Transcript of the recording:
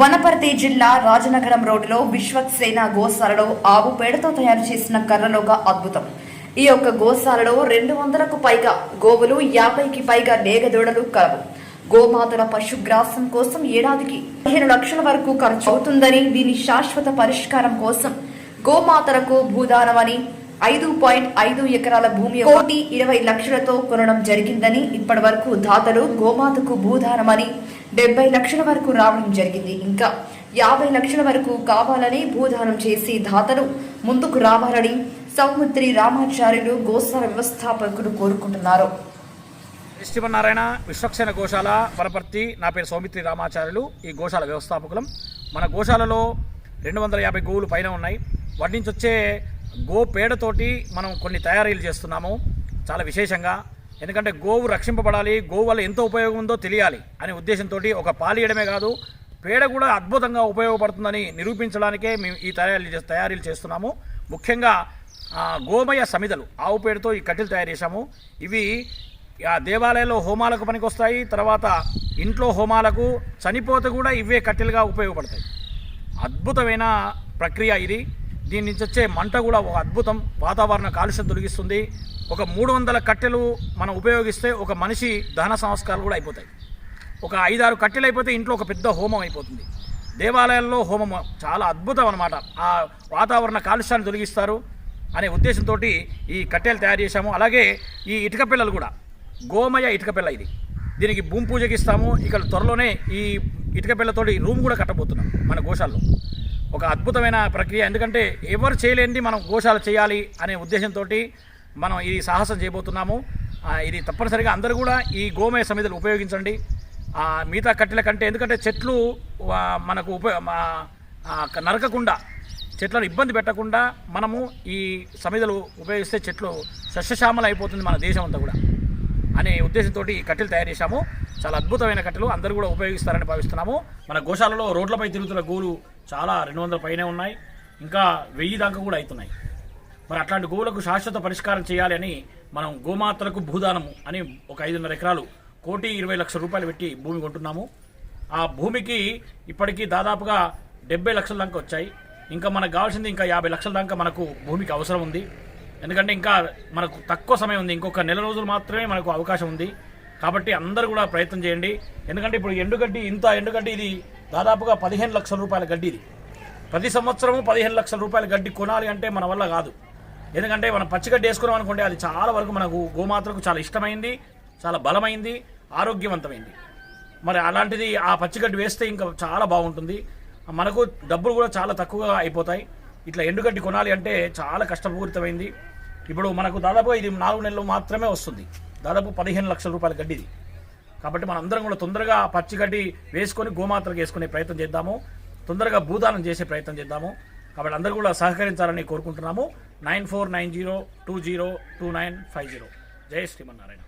వనపర్తి జిల్లా రాజనగరం రోడ్డులో విశ్వక్సేన గోశాలలో ఆవు పేడతో తయారు చేసిన కర్రలోక అద్భుతం. ఈ యొక్క గోశాలలో రెండు వందలకు పైగా గోవులు యాభైకి పైగా నేగదూడలు కలవు. గోమాతల పశుగ్రాసం కోసం ఏడాదికి పదిహేను లక్షల వరకు ఖర్చు అవుతుందని దీని శాశ్వత పరిష్కారం కోసం గోమాతలకు భూదానమని ఐదు పాయింట్ ఐదు ఎకరాల భూమి కోటి ఇరవై లక్షలతో కొనడం జరిగిందని ఇప్పటి వరకు దాతలు గోమాతకు భూదానమని డెబ్బై లక్షల వరకు రావడం జరిగింది. ఇంకా యాభై లక్షల వరకు కావాలని భూదానం చేసి దాతలు ముందుకు రావాలని సౌమిత్రి రామాచార్యులు గోశాల వ్యవస్థాపకులు కోరుకుంటున్నారు. శ్రీమన్నారాయణ విశ్వక్సేన గోశాల వనపర్తి నా పేరు సౌమిత్రి రామాచార్యులు ఈ గోశాల వ్యవస్థాపకులం. మన గోశాలలో రెండు వందల యాభై గోవులు పైన ఉన్నాయి. వాటి నుంచి వచ్చే గో పేడతోటి మనం కొన్ని తయారీలు చేస్తున్నాము. చాలా విశేషంగా ఎందుకంటే గోవు రక్షింపబడాలి గోవు వల్ల ఎంత ఉపయోగం ఉందో తెలియాలి అనే ఉద్దేశంతో ఒక పాలియడమే కాదు పేడ కూడా అద్భుతంగా ఉపయోగపడుతుందని నిరూపించడానికే మేము ఈ తయారీలు తయారీలు చేస్తున్నాము. ముఖ్యంగా గోమయ సమిదలు ఆవు పేడతో ఈ కట్టెలు తయారు చేశాము. ఇవి ఆ దేవాలయంలో హోమాలకు పనికొస్తాయి తర్వాత ఇంట్లో హోమాలకు చనిపోతే కూడా ఇవే కట్టెలుగా ఉపయోగపడతాయి. అద్భుతమైన ప్రక్రియ ఇది. దీని నుంచి వచ్చే మంట కూడా ఒక అద్భుతం. వాతావరణ కాలుష్యం తొలగిస్తుంది. ఒక మూడు వందల కట్టెలు మనం ఉపయోగిస్తే ఒక మనిషి దహన సంస్కారాలు కూడా అయిపోతాయి. ఒక ఐదారు కట్టెలు అయిపోతే ఇంట్లో ఒక పెద్ద హోమం అయిపోతుంది. దేవాలయాల్లో హోమం చాలా అద్భుతం అనమాట ఆ వాతావరణ కాలుష్యాన్ని తొలగిస్తారు అనే ఉద్దేశంతో ఈ కట్టెలు తయారు చేశాము. అలాగే ఈ ఇటుక పిల్లలు కూడా. గోమయ ఇటుక పిల్ల ఇది. దీనికి భూమి పూజకి ఇస్తాము. ఇక్కడ త్వరలోనే ఈ ఇటుక పిల్లతోటి రూమ్ కూడా కట్టబోతున్నాం మన గోశాల్లో. ఒక అద్భుతమైన ప్రక్రియ. ఎందుకంటే ఎవరు చేయలేనిది మనం గోశాల చేయాలి అనే ఉద్దేశంతో మనం ఇది సాహసం చేయబోతున్నాము. ఇది తప్పనిసరిగా అందరూ కూడా ఈ గోమయ సమితులు ఉపయోగించండి. మిగతా కట్టెల కంటే ఎందుకంటే చెట్లు మనకు ఉప నరకకుండా చెట్లను ఇబ్బంది పెట్టకుండా మనము ఈ సమిధలు ఉపయోగిస్తే చెట్లు సస్యశ్యామలు అయిపోతుంది మన దేశం అంతా కూడా. అనే ఉద్దేశంతో ఈ కట్టెలు తయారు చేశాము. చాలా అద్భుతమైన కట్టెలు అందరూ కూడా ఉపయోగిస్తారని భావిస్తున్నాము. మన గోశాలలో రోడ్లపై తిరుగుతున్న గోవులు చాలా రెండు వందల పైనే ఉన్నాయి. ఇంకా వెయ్యి దాకా కూడా అవుతున్నాయి. మరి అట్లాంటి గోవులకు శాశ్వత పరిష్కారం చేయాలి అని మనం గోమాతలకు భూదానము అని ఒక ఐదున్నర ఎకరాలు కోటి ఇరవై లక్షల రూపాయలు పెట్టి భూమి కొంటున్నాము. ఆ భూమికి ఇప్పటికీ దాదాపుగా డెబ్బై లక్షల దాకా వచ్చాయి. ఇంకా మనకు కావాల్సింది ఇంకా యాభై లక్షల దాకా మనకు భూమికి అవసరం ఉంది. ఎందుకంటే ఇంకా మనకు తక్కువ సమయం ఉంది. ఇంకొక నెల రోజులు మాత్రమే మనకు అవకాశం ఉంది. కాబట్టి అందరూ కూడా ప్రయత్నం చేయండి. ఎందుకంటే ఇప్పుడు ఎండుగడ్డి ఇంత ఎండుగడ్డి ఇది దాదాపుగా పదిహేను లక్షల రూపాయల గడ్డి ఇది. ప్రతి సంవత్సరము పదిహేను లక్షల రూపాయల గడ్డి కొనాలి అంటే మన వల్ల కాదు. ఎందుకంటే మనం పచ్చిగడ్డి వేసుకున్నాం అనుకోండి అది చాలా వరకు మనకు గోమాతలకు చాలా ఇష్టమైంది చాలా బలమైంది ఆరోగ్యవంతమైంది. మరి అలాంటిది ఆ పచ్చిగడ్డి వేస్తే ఇంకా చాలా బాగుంటుంది. మనకు డబ్బులు కూడా చాలా తక్కువగా అయిపోతాయి. ఇట్లా ఎండుగడ్డి కొనాలి అంటే చాలా కష్టపూరితమైంది. ఇప్పుడు మనకు దాదాపు ఇది నాలుగు నెలలు మాత్రమే వస్తుంది. దాదాపు పదిహేను లక్షల రూపాయల గడ్డిది. కాబట్టి కాబట్టి మనందరం కూడా తొందరగా పచ్చిగడ్డి వేసుకొని గోమాతలకు వేసుకునే ప్రయత్నం చేద్దాము. తొందరగా భూదానం చేసే ప్రయత్నం చేద్దాము. కాబట్టి అందరూ కూడా సహకరించాలని కోరుకుంటున్నాము. Nine four nine zero two zero two nine five zero. జై శ్రీమన్నారాయణ.